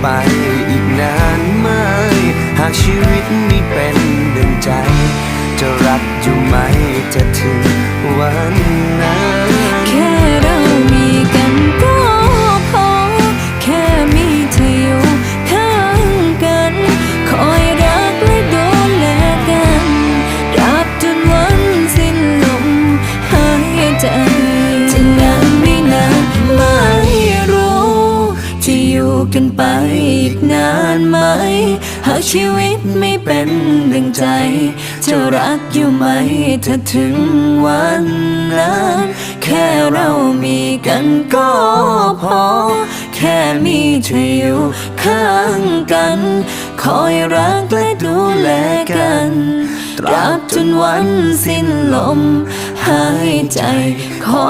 ไปอีกนานไหม หากชีวิตนี้เป็นดังใจ จะรักอยู่ไหมจะถึง กันไปอีกนานไหม หากชีวิตไม่เป็นดังใจ จะรักอยู่ไหมถ้าถึงวันนั้น แค่เรามีกันก็พอ แค่มีเธออยู่ข้างกัน คอยรักและดูแลกันตราบจนวันสิ้นลมหายใจขอ